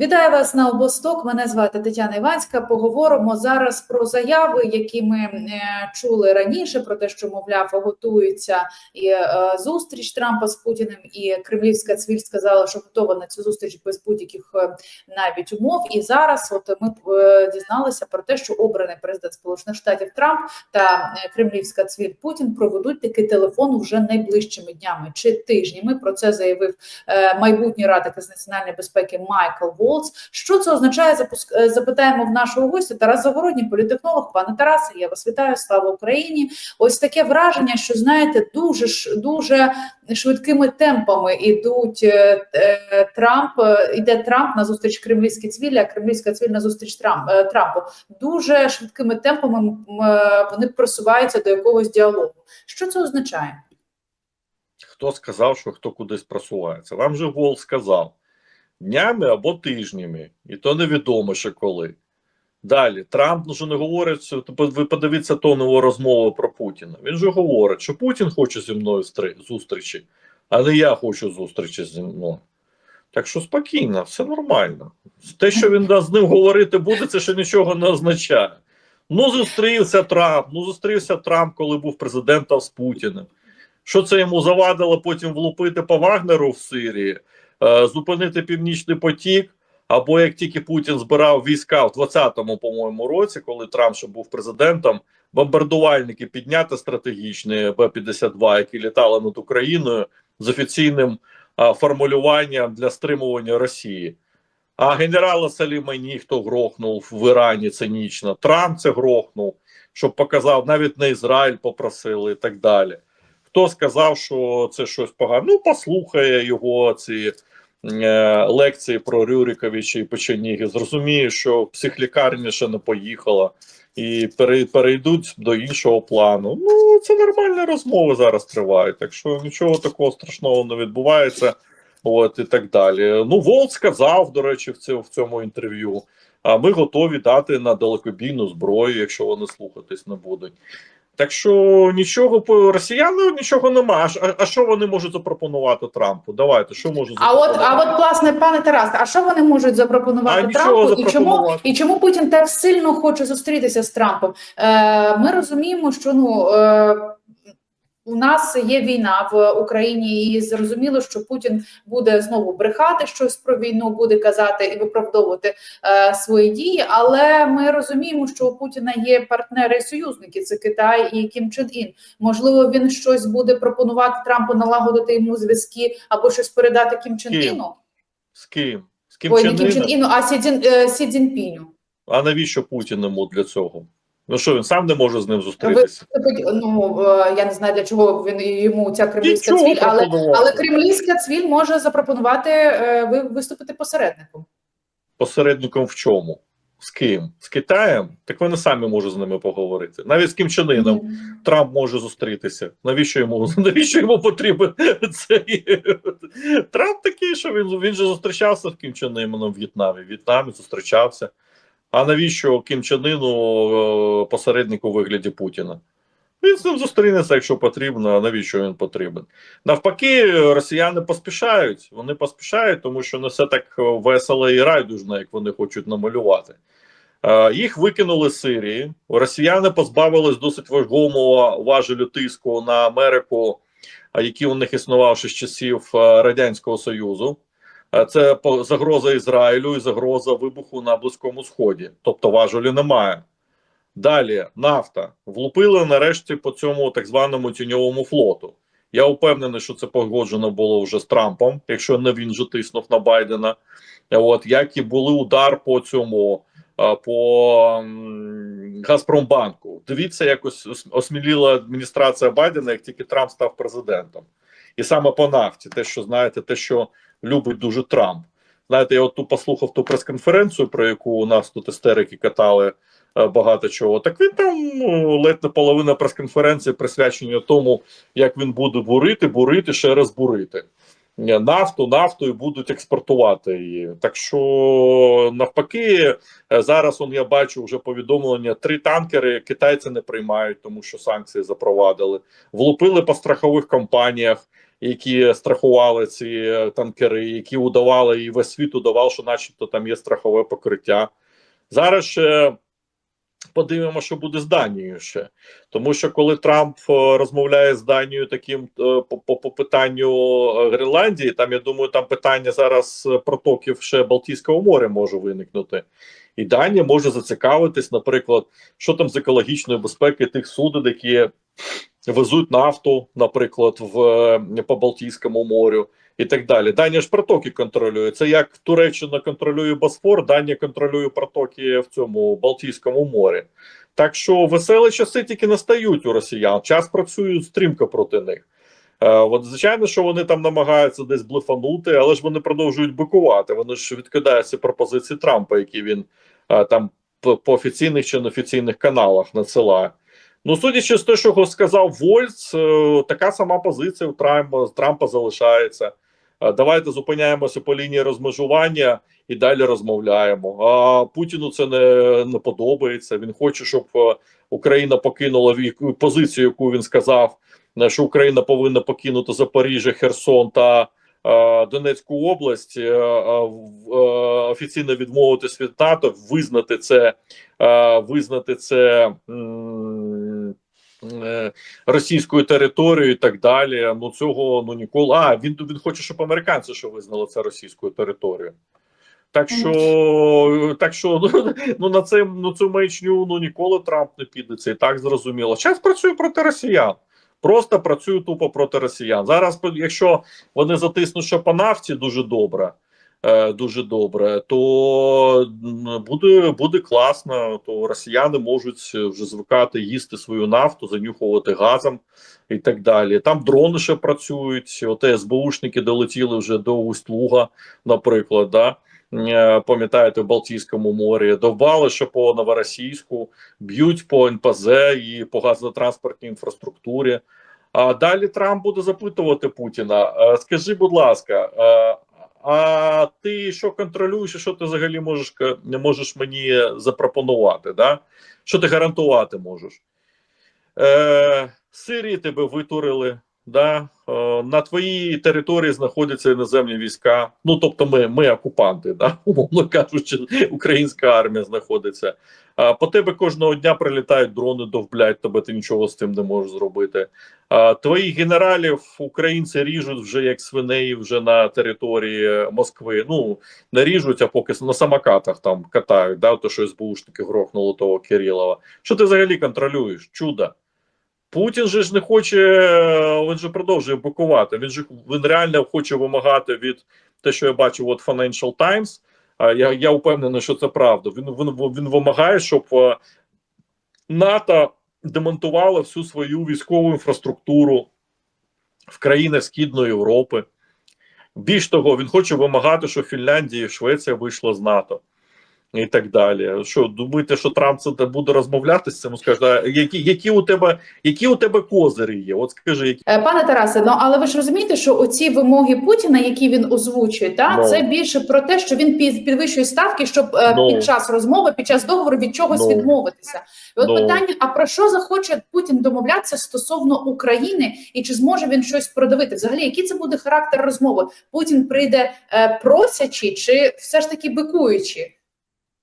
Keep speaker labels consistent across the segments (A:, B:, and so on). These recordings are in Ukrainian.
A: Вітаю вас на обосток. Мене звати Тетяна Іванська. Поговоримо зараз про заяви, які ми е, чули раніше, про те, що мовляв готується і е, зустріч Трампа з Путіним, і Кремлівська цвіль сказала, що готова на цю зустріч без будь-яких е, навіть умов. І зараз, от ми дізналися про те, що обраний президент Сполучених Штатів Трамп та Кремлівська цвіль Путін проведуть такий телефон вже найближчими днями чи тижнями. Про це заявив майбутній радник з національної безпеки Майкл Волц. Що це означає? Е, запитаємо в нашого гостя Тарас Загородній, політехнолог. Пане Тарасе, я вас вітаю. Слава Україні! Ось таке враження, що знаєте, дуже дуже швидкими темпами ідуть е, е, Трамп. Іде Трамп на зустріч кремлівській цвілі, а кремлівська цвіль на зустріч Трамп Трампу. Дуже швидкими темпами вони просуваються до якогось діалогу. Що це означає?
B: Хто сказав, що хто кудись просувається? Вам же Вол сказав днями або тижнями, і то невідомо ще коли. Далі, Трамп вже не говорить, ви подивіться тонову розмову про Путіна. Він же говорить, що Путін хоче зі мною зустрічі, а не я хочу зустрічі зі мною. Так що спокійно, все нормально. Те, що він з ним говорити буде, це ще нічого не означає. Ну, зустрівся Трамп, ну зустрівся Трамп, коли був президентом з Путіним. Що це йому завадило потім влупити по Вагнеру в Сирії, зупинити Північний потік? Або як тільки Путін збирав війська в 20-му, по-моєму, році, коли Трамп ще був президентом, бомбардувальники підняти стратегічні Б-52, які літали над Україною з офіційним а, формулюванням для стримування Росії. А генерала Салімані, хто грохнув в Ірані цинічно, Трамп це грохнув, щоб показав, навіть не Ізраїль попросили і так далі. Хто сказав, що це щось погане? Ну, послухає його ці е, лекції про Рюриковича і Печеніги. Зрозуміє, що психлікарня ще не поїхала і пере, перейдуть до іншого плану. Ну, це нормальні розмови зараз тривають, так що нічого такого страшного не відбувається. От і так далі. Ну, Волт сказав, до речі, в цьому, в цьому інтерв'ю. А ми готові дати на далекобійну зброю, якщо вони слухатись не будуть. Так що нічого по росіянам нічого нема. А, а, що вони можуть запропонувати Трампу? Давайте, що можуть
A: А от, а от власне, пане Тарас, а що вони можуть запропонувати
B: А Трампу?
A: Трампу? І чому і чому Путін так сильно хоче зустрітися з Трампом? Е, ми розуміємо, що ну. Е, у нас є війна в Україні, і зрозуміло, що Путін буде знову брехати щось про війну, буде казати і виправдовувати е, свої дії. Але ми розуміємо, що у Путіна є партнери і союзники: це Китай і Кім Чен Ін. Можливо, він щось буде пропонувати Трампу налагодити йому зв'язки або щось передати Кім Чен Іну.
B: З ким? З ким
A: Ой, не Кім Чен Іну, а Сі, Цзін, е, Сі Цзіньпіню.
B: А навіщо Путін йому для цього? Ну що він сам не може з ним зустрітися?
A: Ну е, я не знаю для чого він йому ця кремлівська
B: Нічого
A: цвіль, але, але кремлівська цвіль може запропонувати е, ви- виступити посередником.
B: Посередником в чому? З ким? З Китаєм? Так вони самі можуть з ними поговорити. Навіть з Кім Чен Іном.
A: Мгм.
B: Трамп може зустрітися. Навіщо йому навіщо йому потрібен цей Трамп такий, що він він же зустрічався з Кім Чен Іном в В'єтнамі. В В'єтнамі зустрічався. А навіщо Кім Іну е, посередник у вигляді Путіна? Він з ним зустрінеться, якщо потрібно. А навіщо він потрібен? Навпаки, росіяни поспішають. Вони поспішають, тому що не все так весело і райдужно, як вони хочуть намалювати. Е, Їх викинули з Сирії. Росіяни позбавились досить вагомого важелю тиску на Америку, який у них існував ще з часів е, Радянського Союзу. Е, Це загроза Ізраїлю і загроза вибуху на Близькому Сході. Тобто важелю немає. Далі нафта влупили нарешті по цьому так званому тіньовому флоту. Я впевнений, що це погоджено було вже з Трампом, якщо не він же тиснув на Байдена. От як і були удар по цьому по Газпромбанку. Дивіться, якось ос- осміліла адміністрація Байдена, як тільки Трамп став президентом. І саме по нафті, те, що знаєте, те, що любить дуже Трамп. Знаєте, я от тут послухав ту прес-конференцію, про яку у нас тут істерики катали е, багато чого. Так він там ну, ледь не половина прес-конференції присвячення тому, як він буде бурити, бурити, ще раз бурити. нафту, нафту і будуть експортувати її. Так що навпаки, е, зараз он я бачу вже повідомлення: три танкери китайці не приймають, тому що санкції запровадили. Влупили по страхових компаніях, які страхували ці е, танкери, які удавали і весь світ удавав, що, начебто, там є страхове покриття. Зараз ще подивимося, що буде з Данією ще. Тому що коли Трамп е, розмовляє з Данією таким е, по, по, по питанню Гренландії, там я думаю, там питання зараз протоків ще Балтійського моря може виникнути. І Данія може зацікавитись, наприклад, що там з екологічної безпеки тих суден, які везуть нафту, наприклад, в е, по Балтійському морю і так далі. Данія ж протоки контролює. Це як Туреччина контролює Босфор, Данія контролює протоки в цьому Балтійському морі. Так що веселі часи тільки настають у росіян. Час працює стрімко проти них. Е, от, звичайно, що вони там намагаються десь блефанути, але ж вони продовжують бикувати. Вони ж відкидають ці пропозиції Трампа, які він е, там по офіційних чи неофіційних каналах надсилає. Ну, судячи з того, що сказав Вольц, е, така сама позиція у Трампа, Трампа залишається. Е, Давайте зупиняємося по лінії розмежування і далі розмовляємо. А Путіну це не, не подобається. Він хоче, щоб е, Україна покинула позицію, яку він сказав, що Україна повинна покинути Запоріжжя, Херсон та е, Донецьку область, е, е, офіційно відмовитись від НАТО, визнати це, е, визнати це. м, Російською територією і так далі. Ну цього ну ніколи. А він він хоче, щоб американці що визнали це російською територією. Так що, так що ну, ну на це ну цю маячню ну ніколи Трамп не піде. Це і так зрозуміло. Зараз працює проти росіян. Просто працює тупо проти росіян. Зараз, якщо вони затиснуть ще по нафті дуже добре, е, дуже добре, то буде, буде класно. То росіяни можуть вже звикати їсти свою нафту, занюхувати газом і так далі. Там дрони ще працюють. От СБУшники долетіли вже до Усть-Луга, наприклад. Да? Е, Пам'ятаєте, в Балтійському морі довбали ще по новоросійську, б'ють по НПЗ і по газотранспортній інфраструктурі. А далі Трамп буде запитувати Путіна: е, скажи, будь ласка, е, а ти що контролюєш, і що ти взагалі можеш можеш мені запропонувати? Да? Що ти гарантувати можеш? Е, Сирії тебе витурили. Да? Е, на твоїй території знаходяться іноземні війська. Ну тобто, ми, ми окупанти, да? умовно кажучи, українська армія знаходиться. По тебе кожного дня прилітають дрони, довблять тебе, ти нічого з цим не можеш зробити. Твоїх генералів українці ріжуть вже як свиней вже на території Москви. Ну не ріжуть, а поки на самокатах там катають. Да, то що СБУшники грохнули того Кирилова. Що ти взагалі контролюєш? Чудо. Путін же ж не хоче, він же продовжує бокувати. Він же він реально хоче вимагати від те, що я бачив от Financial Times. Я, я впевнений, що це правда. Він він, він вимагає, щоб е, НАТО демонтувало всю свою військову інфраструктуру в країнах Східної Європи. Більш того, він хоче вимагати, щоб Фінляндія і Швеція вийшла з НАТО. І так далі. Що думаєте, що Трамп це буде розмовляти з цим? Скаже, які, які у тебе які у тебе козирі є? От скажи, які
A: Е, Пане Тарасе, ну але ви ж розумієте, що оці вимоги Путіна, які він озвучує, та
B: Ну.
A: це більше про те, що він під- підвищує ставки, щоб е,
B: Ну.
A: під час розмови, під час договору від чогось
B: Ну.
A: відмовитися. І от
B: Ну.
A: питання: а про що захоче Путін домовлятися стосовно України, і чи зможе він щось продавити? Взагалі, який це буде характер розмови? Путін прийде е, просячи, чи все ж таки бикуючи?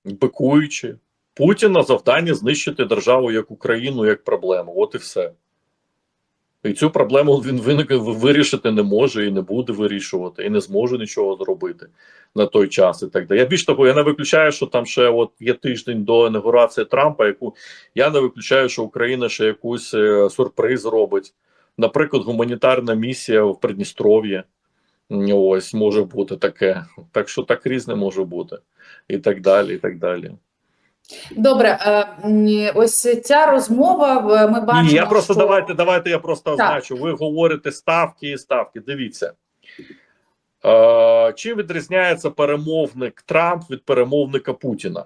B: Бикуючи. Путіна завдання знищити державу як Україну як проблему. От і все. І цю проблему він вирішити не може і не буде вирішувати, і не зможе нічого зробити на той час. І так далі. Я більш того, я не виключаю, що там ще от є тиждень до інаугурації Трампа, яку я не виключаю, що Україна ще якусь е, сюрприз робить. Наприклад, гуманітарна місія в Придністров'ї. Ось може бути таке. Так що так різне може бути, і так далі. і так далі.
A: Добре, е, ось ця розмова. Ми бачимо,
B: Ні, я просто
A: що...
B: давайте, давайте я просто
A: Так.
B: означу. Ви говорите ставки і ставки. Дивіться. Е, чим відрізняється перемовник Трамп від перемовника Путіна?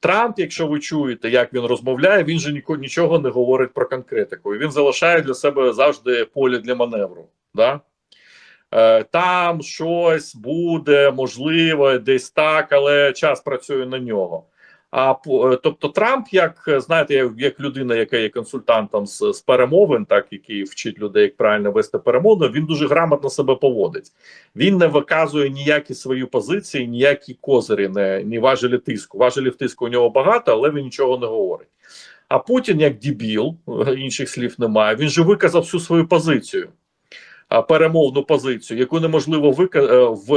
B: Трамп, якщо ви чуєте, як він розмовляє, він же ніко- нічого не говорить про конкретику. І він залишає для себе завжди поле для маневру. Да? Е, Там щось буде, можливо, десь так, але час працює на нього. А е, тобто Трамп, як е, знаєте, як, людина, яка є консультантом з, з перемовин, так який вчить людей, як правильно вести перемовини, він дуже грамотно себе поводить. Він не виказує ніякі свої позиції, ніякі козирі, не ні важелі тиску. Важелів тиску у нього багато, але він нічого не говорить. А Путін, як дібіл, е, інших слів немає. Він же виказав всю свою позицію, перемовну позицію, яку неможливо вика... е, в.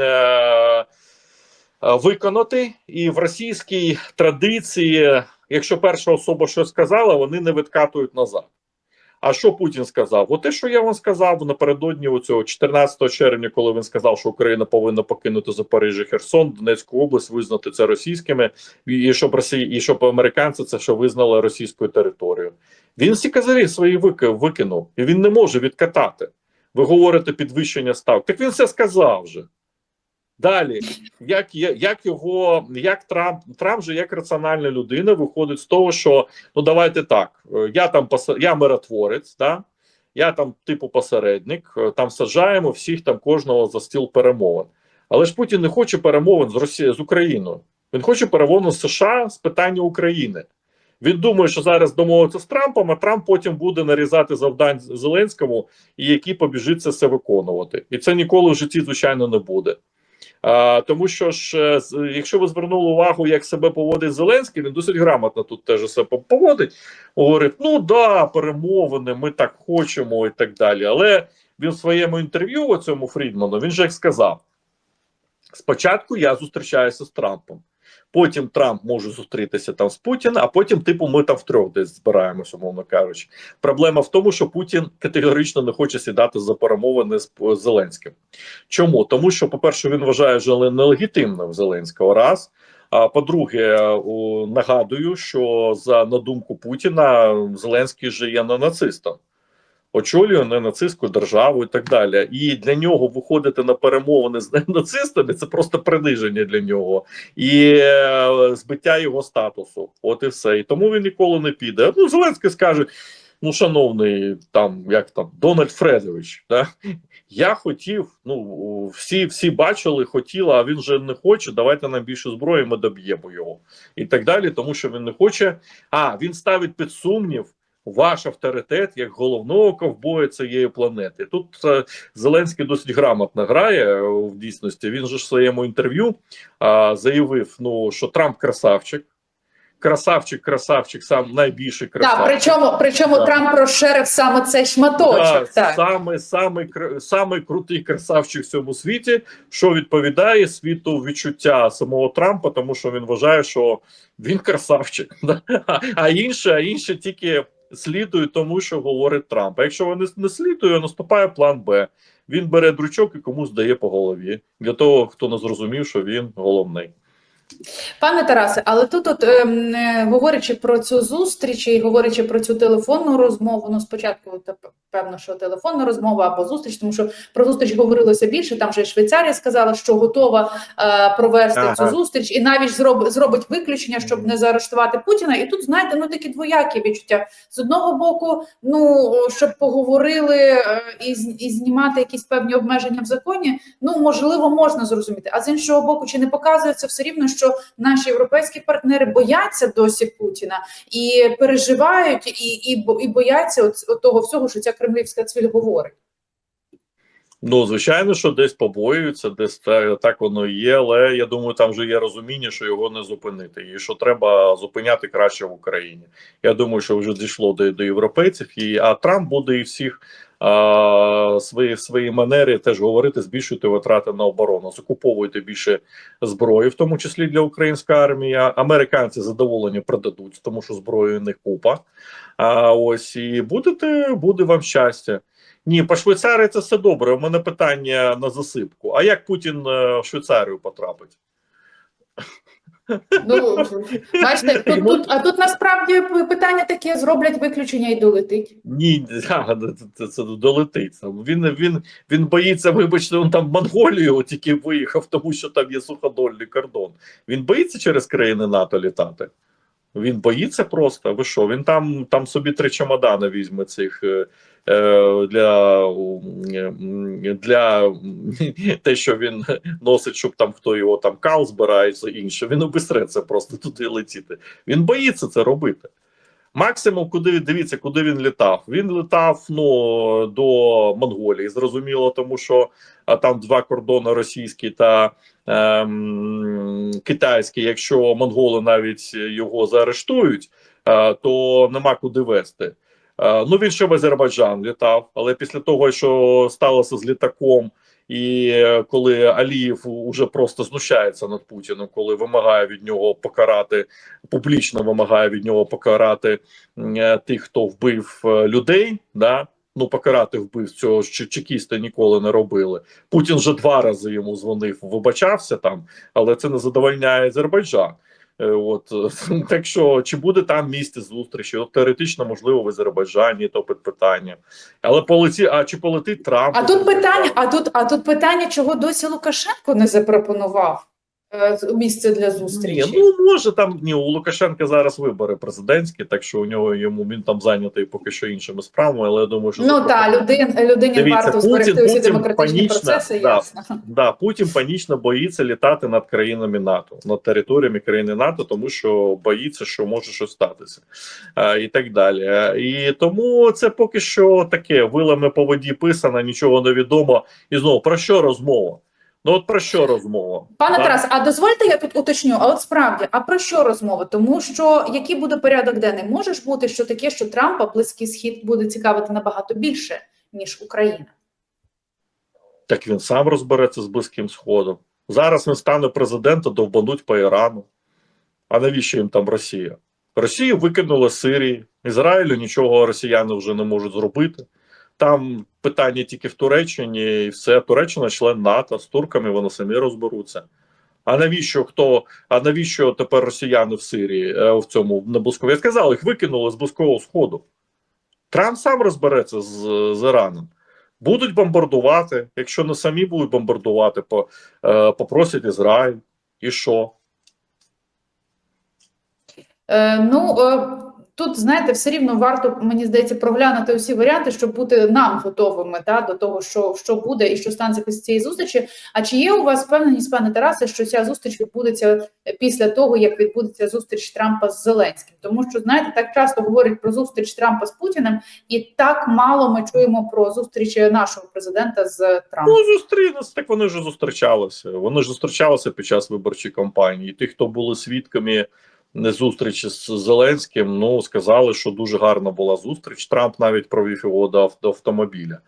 B: Е... е, Виконати і в російській традиції, якщо перша особа щось сказала, вони не відкатують назад. А що Путін сказав? От те, що я вам сказав напередодні у цього 14 червня, коли він сказав, що Україна повинна покинути Запоріжжя, Херсон, Донецьку область, визнати це російськими, і щоб Росії, і щоб американці це що визнали російською територією. Він всі казарі свої викинув, і він не може відкатати. Ви говорите підвищення ставок. Так він все сказав вже. Далі, як, як його, як Трамп, Трамп же як раціональна людина виходить з того, що ну давайте так, е, я там я миротворець, да? я там типу посередник, е, там саджаємо всіх там кожного за стіл перемовин. Але ж Путін не хоче перемовин з Росією з Україною. Він хоче перемовин з США з питання України. Він думає, що зараз домовиться з Трампом, а Трамп потім буде нарізати завдань Зеленському, і який побіжить це виконувати. І це ніколи в житті, звичайно, не буде. А, тому що ж, е, якщо ви звернули увагу, як себе поводить Зеленський, він досить грамотно тут теж себе поводить. Говорить: ну да, перемовини, ми так хочемо і так далі. Але він в своєму інтерв'ю цьому Фрідману він же як сказав: спочатку я зустрічаюся з Трампом. Потім Трамп може зустрітися там з Путіним, а потім, типу, ми там втрьох десь збираємося, умовно кажучи. Проблема в тому, що Путін категорично не хоче сідати за перемовини з з Зеленським. Чому? Тому що, по-перше, він вважає, що нелегітимним Зеленського раз. А по-друге, нагадую, що за на думку Путіна Зеленський же є не нацистом. Очолює ненацистську державу і так далі. І для нього виходити на перемовини з нацистами це просто приниження для нього і е, збиття його статусу. От і все. І тому він ніколи не піде. Ну, Зеленський скаже: ну, шановний, там як там Дональд Фредович, да? я хотів. Ну всі всі бачили, хотіли, а він же не хоче. Давайте нам більше зброї, ми доб'ємо його і так далі, тому що він не хоче. А він ставить під сумнів. Ваш авторитет як головного ковбоя цієї планети. Тут е, Зеленський досить грамотно грає е, в дійсності. Він же в своєму інтерв'ю а, заявив: ну що Трамп красавчик, красавчик, красавчик, сам найбільший
A: Так, причому, причому
B: Так.
A: Трамп розширив саме цей шматочок. Так.
B: Саме, саме, саме крутий красавчик в цьому світі, що відповідає світу відчуття самого Трампа, тому що він вважає, що він красавчик. А- інші, а інші тільки слідують тому, що говорить Трамп. А якщо вони не слідує, наступає план Б. Він бере дручок і комусь дає по голові для того, хто не зрозумів, що він головний.
A: Пане Тарасе, але тут, от, ем, е, говорячи про цю зустріч і говорячи про цю телефонну розмову, ну спочатку та, певно, що телефонна розмова або зустріч, тому що про зустріч говорилося більше. Там вже Швейцарія сказала, що готова е, провести
B: Ага.
A: цю зустріч, і навіть зроб, зробить виключення, щоб не заарештувати Путіна. І тут знаєте, ну такі двоякі відчуття. З одного боку, ну щоб поговорили е, і, і знімати якісь певні обмеження в законі, ну можливо, можна зрозуміти. А з іншого боку, чи не показується все рівно, що наші європейські партнери бояться досі Путіна і переживають, і, і, і бояться от, того всього, що ця кремлівська цвіль говорить.
B: Ну, звичайно, що десь побоюються, десь та- так воно і є, але я думаю, там вже є розуміння, що його не зупинити, і що треба зупиняти краще в Україні. Я думаю, що вже дійшло до, до європейців, і а Трамп буде і всіх свої свої манери теж говорити, збільшуйте витрати на оборону, закуповуйте більше зброї, в тому числі для української армії. Американці задоволені продадуть, тому що зброї не купа. А ось і будете, буде вам щастя. Ні, по Швейцарії це все добре. У мене питання на засипку. А як Путін е, в Швейцарію потрапить?
A: Ну бачите, тут, тут а тут насправді питання таке: зроблять виключення і долетить.
B: Ні, а, це, це долетить. Він, він, він боїться, вибачте, він там в Монголію тільки виїхав, тому що там є суходольний кордон. Він боїться через країни НАТО літати. Він боїться просто. Ви що? Він там там собі три чемодани візьме цих е, для, м, для те, що він носить, щоб там хто його там кал збирає, все інше. Він обісре це просто туди летіти. Він боїться це робити. Максимум, куди дивіться, куди він літав. Він літав ну до Монголії. Зрозуміло, тому що а, там два кордони російські та ем, китайський. Якщо монголи навіть його заарештують, е, то нема куди вести. Е, ну він ще в Азербайджан літав, але після того, що сталося з літаком, і е, коли Алієв уже просто знущається над Путіним, коли вимагає від нього покарати публічно вимагає від нього покарати е, тих, хто вбив людей, да. Ну, покарати вбив цього ж чекісти ніколи не робили. Путін вже два рази йому дзвонив, вибачався там, але це не задовольняє Азербайджан. Е, От так що чи буде там місце зустрічі? От теоретично можливо в Азербайджані, то питання. Але полеті, а чи полетить Трамп?
A: А тут питання, а тут, а тут питання, чого досі Лукашенко не запропонував місце для зустрічі.
B: Ні, ну може там ні, у Лукашенка зараз вибори президентські, так що у нього йому він там зайнятий поки що іншими справами, але я думаю, що
A: Ну так, людин, людині
B: Дивіться,
A: варто зберегти усі демократичні
B: панічно,
A: процеси,
B: да.
A: ясно.
B: Да, Путін панічно боїться літати над країнами НАТО, над територіями країни НАТО, тому що боїться, що може щось статися, а, і так далі. І тому це поки що таке вилами по воді писано, нічого не відомо. І знову про що розмова? Ну от про що розмова?
A: Пане
B: Да?
A: Тарас, а дозвольте я тут уточню. А от справді, а про що розмова? Тому що який буде порядок денний? Може ж бути, що таке, що Трампа близький схід буде цікавити набагато більше ніж Україна.
B: Так він сам розбереться з Близьким Сходом. Зараз він стане президентом, довбануть по Ірану. А навіщо їм там Росія? Росію викинули з Сирії, Ізраїлю нічого росіяни вже не можуть зробити. Там питання тільки в Туреччині, і все. Туреччина член НАТО, з турками вони самі розберуться. А навіщо хто? А навіщо тепер росіяни в Сирії е, в цьому на Близькому? Я сказав, їх викинули з Близького Сходу. Трамп сам розбереться з, з Іраном. Будуть бомбардувати. Якщо не самі будуть бомбардувати, по, е, попросять Ізраїль. І що?
A: Е, ну е, тут знаєте, все рівно варто мені здається проглянути усі варіанти, щоб бути нам готовими та до того, що, що буде і що станеться після цієї зустрічі. А чи є у вас впевненість, пане Тарасе, що ця зустріч відбудеться після того, як відбудеться зустріч Трампа з Зеленським? Тому що знаєте, так часто говорять про зустріч Трампа з Путіним, і так мало ми чуємо про зустрічі нашого президента з Трампом.
B: Ну, зустрінуться, так вони вже зустрічалися. Вони ж зустрічалися під час виборчої кампанії. Ті, хто були свідками зустрічі з Зеленським, ну сказали, що дуже гарна була зустріч. Трамп навіть провів його до, автомобіля.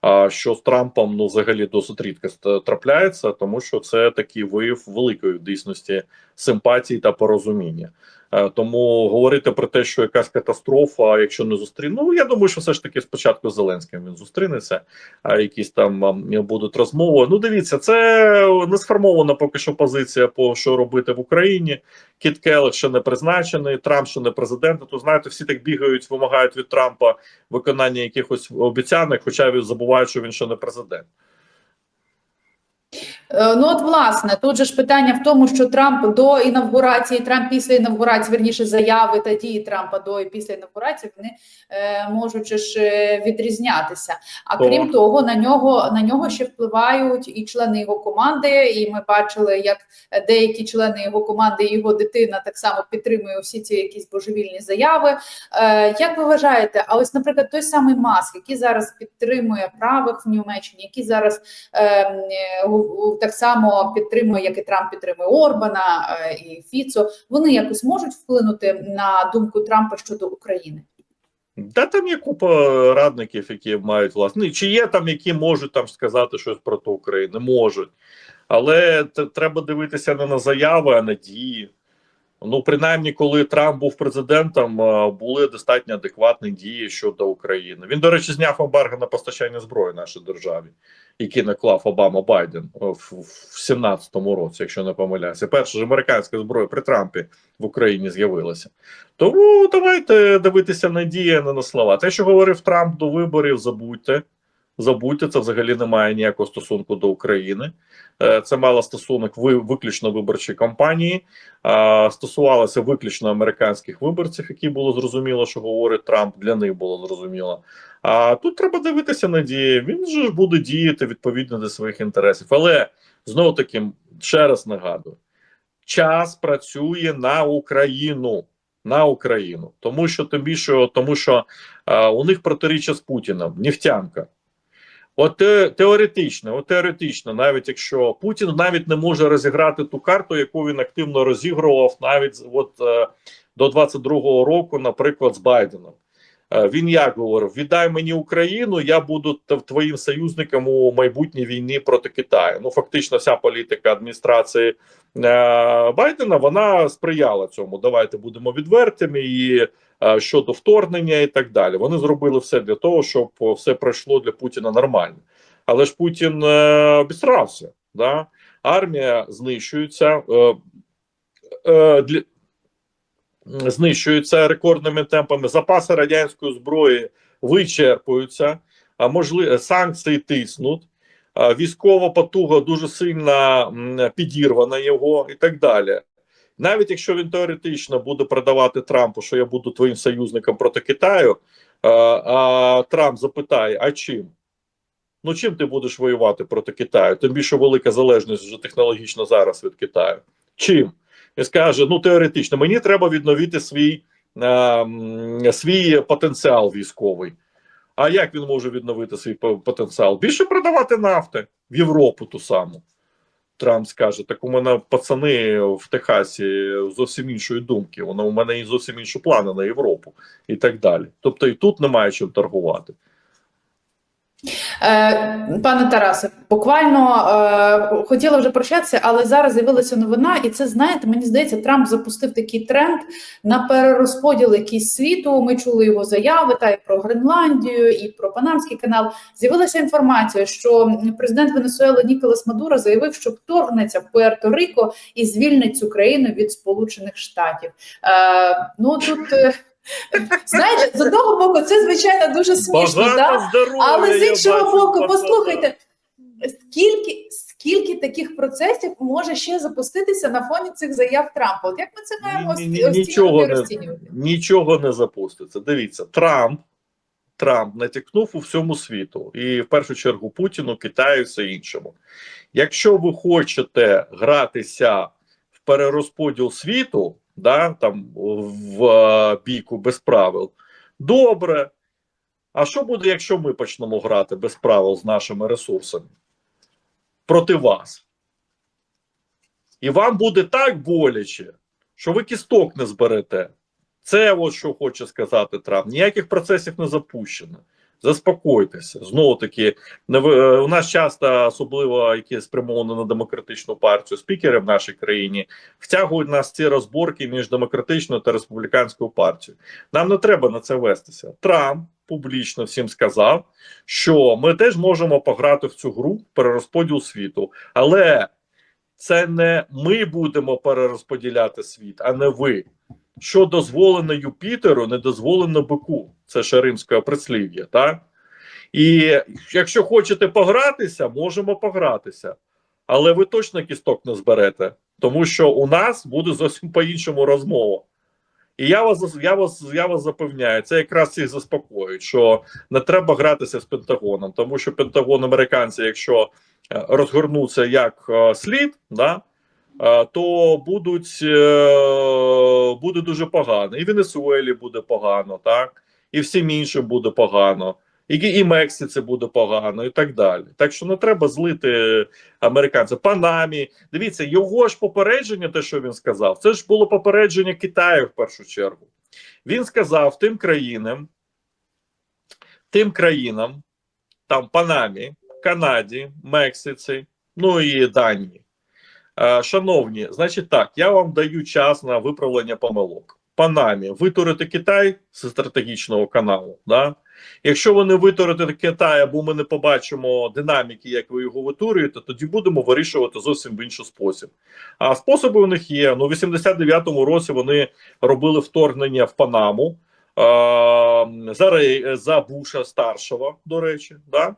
B: А що з Трампом ну взагалі досить рідко трапляється, тому що це такий вияв великої дійсності симпатії та порозуміння. Е, Тому говорити про те, що якась катастрофа, якщо не зустріне, ну я думаю, що все ж таки спочатку з Зеленським він зустрінеться, а якісь там будуть розмови. Ну, дивіться, це не сформована поки що позиція по що робити в Україні. Кіт Келлер ще не призначений, Трамп ще не президент. То знаєте, всі так бігають, вимагають від Трампа виконання якихось обіцянок, хоча він забувають, що він ще не президент.
A: Е, Ну от власне, тут же ж питання в тому, що Трамп до інавгурації, Трамп після інавгурації, верніше заяви та дії Трампа до і після інавгурації вони е, можуть ж е, відрізнятися. А
B: Так.
A: крім того, на нього на нього ще впливають і члени його команди. І ми бачили, як деякі члени його команди і його дитина так само підтримує всі ці якісь божевільні заяви. Е, як ви вважаєте? А ось, наприклад, той самий Маск, який зараз підтримує правих в Німеччині, який зараз ем, е, так само підтримує, як і Трамп підтримує Орбана е, і Фіцо. Вони якось можуть вплинути на думку Трампа щодо України.
B: Да там є купа радників, які мають власне. Чи є там, які можуть там сказати щось проти України? Можуть. Але треба дивитися не на заяви, а на дії. Ну, принаймні, коли Трамп був президентом, були достатньо адекватні дії щодо України. Він, до речі, зняв ембарго на постачання зброї нашій державі, який наклав Обама Байден в, в 17-му році, якщо не помиляюся. Перша ж американська зброя при Трампі в Україні з'явилася. Тому давайте дивитися на дії, а не на слова. Те, що говорив Трамп до виборів, забудьте. Забудьте, це взагалі не має ніякого стосунку до України. Е, Це мало стосунок виключно виборчої кампанії, стосувалося виключно американських виборців, які було зрозуміло, що говорить Трамп. Для них було зрозуміло. А тут треба дивитися на дії. Він же буде діяти відповідно до своїх інтересів. Але знову таки ще раз нагадую: час працює на Україну. На Україну, тому що тобі що, тому що а, у них протиріччя з Путіним, нефтянка. От теоретично, от теоретично, навіть якщо Путін навіть не може розіграти ту карту, яку він активно розігрував, навіть от е, до 22-го року, наприклад, з Байденом. Е, він як говорив: віддай мені Україну, я буду твоїм союзником у майбутній війні проти Китаю. Ну фактично, вся політика адміністрації е, Байдена вона сприяла цьому. Давайте будемо відвертими і е, щодо вторгнення і так далі. Вони зробили все для того, щоб все пройшло для Путіна нормально. Але ж Путін е, обісрався. Да? Армія знищується. Е, е, для, знищуються рекордними темпами. Запаси радянської зброї вичерпуються, а можливо, санкції тиснуть. Військова потуга дуже сильно підірвана його і так далі. Навіть якщо він теоретично буде продавати Трампу, що я буду твоїм союзником проти Китаю, а, а Трамп запитає: а чим? Ну чим ти будеш воювати проти Китаю? Тим більше велика залежність вже технологічно зараз від Китаю. Чим? Він скаже: ну теоретично, мені треба відновити свій, м, свій потенціал військовий. А як він може відновити свій потенціал? Більше продавати нафти в Європу ту саму. Трамп скаже: так у мене пацани в Техасі зовсім іншої думки. Воно у мене і зовсім інші плани на Європу і так далі. Тобто і тут немає чим торгувати.
A: Е, Пане Тарасе, буквально е, хотіла вже прощатися, але зараз з'явилася новина, і це знаєте, мені здається, Трамп запустив такий тренд на перерозподіл якийсь світу. Ми чули його заяви та і про Гренландію, і про Панамський канал. З'явилася інформація, що президент Венесуели Ніколас Мадуро заявив, що вторгнеться в Пуерто-Рико і звільнить цю країну від Сполучених Штатів. Е, ну тут. Знаєте, з одного боку, це звичайно дуже смішно, да?
B: здоров'я,
A: але з іншого
B: бачу,
A: боку, послухайте, скільки, скільки таких процесів може ще запуститися на фоні цих заяв Трампа? От як ми це маємо
B: Ні, ні, ні, нічого не- нічого не запуститься. Дивіться, Трамп Трамп натякнув у всьому світу, і в першу чергу Путіну, Китаю, все іншому. Якщо ви хочете гратися в перерозподіл світу, да, там в е, бійку без правил, добре. А що буде, якщо ми почнемо грати без правил з нашими ресурсами проти вас? І вам буде так боляче, що ви кісток не зберете. Це от що хоче сказати Трамп. Ніяких процесів не запущено. Заспокойтеся. Знову таки, е, у нас часто, особливо які спрямовані на демократичну партію, спікери в нашій країні втягують нас ці розборки між демократичною та республіканською партією. Нам не треба на це вестися. Трамп публічно всім сказав, що ми теж можемо пограти в цю гру перерозподіл світу, але це не ми будемо перерозподіляти світ, а не ви. Що дозволено Юпітеру, не дозволено бику. Це ще римське прислів'я, так? І якщо хочете погратися, можемо погратися. Але ви точно кісток не зберете, тому що у нас буде зовсім по-іншому розмова. І я вас я вас я вас запевняю, це якраз їх заспокоюють, що не треба гратися з Пентагоном, тому що Пентагон американці, якщо е, розгорнуться як е, слід, да, то будуть е, буде дуже погано. І Венесуелі буде погано, так, і всім іншим буде погано, і Мексиці буде погано, і так далі. Так що не треба злити американців. Панамі. Дивіться, його ж попередження, те, що він сказав, це ж було попередження Китаю в першу чергу. Він сказав тим країнам, тим країнам, там Панамі, Канаді, Мексиці, ну і Данії. Е, Шановні, значить так, я вам даю час на виправлення помилок. Панамі, витурити Китай з стратегічного каналу. Да? Якщо ви не витурите Китай, або ми не побачимо динаміки, як ви його витурюєте, тоді будемо вирішувати зовсім в інший спосіб. А способи у них є. Ну, в 89-му році вони робили вторгнення в Панаму е, за, за Буша старшого, до речі. Да?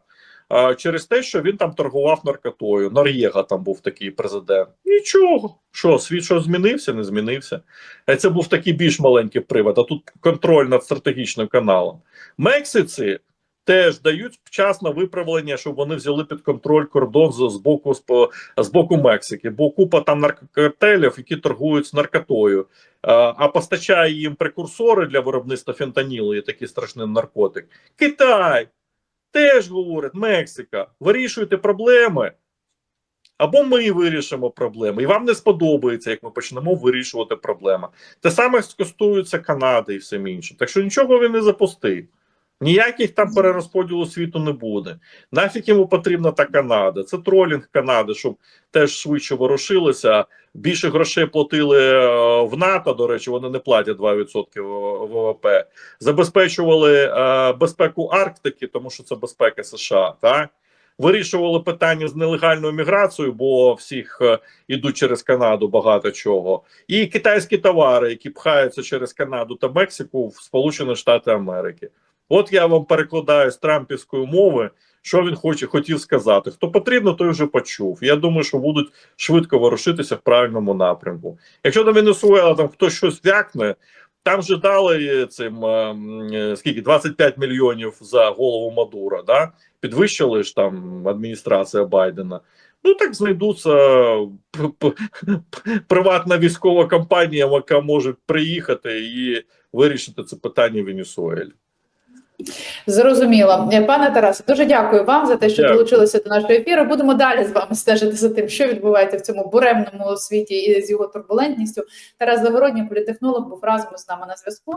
B: Через те, що він там торгував наркотою. Нор'єга там був такий президент. Нічого. Що, світ що змінився, не змінився. Е, Це був такий більш маленький привод, а тут контроль над стратегічним каналом. Мексиці теж дають вчасно виправлення, щоб вони взяли під контроль кордон з, з боку з, боку Мексики, бо купа там наркокартелів, які торгують з наркотою, а, а постачає їм прекурсори для виробництва фентанілу, є такий страшний наркотик. Китай теж говорить, Мексика, вирішуйте проблеми. Або ми вирішимо проблеми, і вам не сподобається, як ми почнемо вирішувати проблеми. Те саме стосується Канади і всім іншим. Так що нічого він не запустив. Ніяких там перерозподілу світу не буде. Нафіг йому потрібна та Канада. Це тролінг Канади, щоб теж швидше ворушилися. Більше грошей платили е, в НАТО. До речі, вони не платять 2% ВВП. Забезпечували е, безпеку Арктики, тому що це безпека США. Так вирішували питання з нелегальною міграцією, бо всіх е, ідуть через Канаду багато чого. І китайські товари, які пхаються через Канаду та Мексику в Сполучені Штати Америки. От я вам перекладаю з трампівської мови, що він хоче хотів сказати. Хто потрібно, той вже почув. Я думаю, що будуть швидко ворушитися в правильному напрямку. Якщо до Венесуела там хтось щось вякне, там же дали цим е, е, скільки 25 мільйонів за голову Мадура, да? підвищили ж там адміністрація Байдена. Ну так знайдуться приватна військова компанія, яка може приїхати і вирішити це питання в Венесуелі.
A: Зрозуміло, Е, пане Тарасе, дуже дякую вам за те, що
B: Дякую.
A: долучилися до нашого ефіру. Будемо далі з вами стежити за тим, що відбувається в цьому буремному світі і з його турбулентністю. Тарас Загородній, політехнолог, був разом з нами на зв'язку.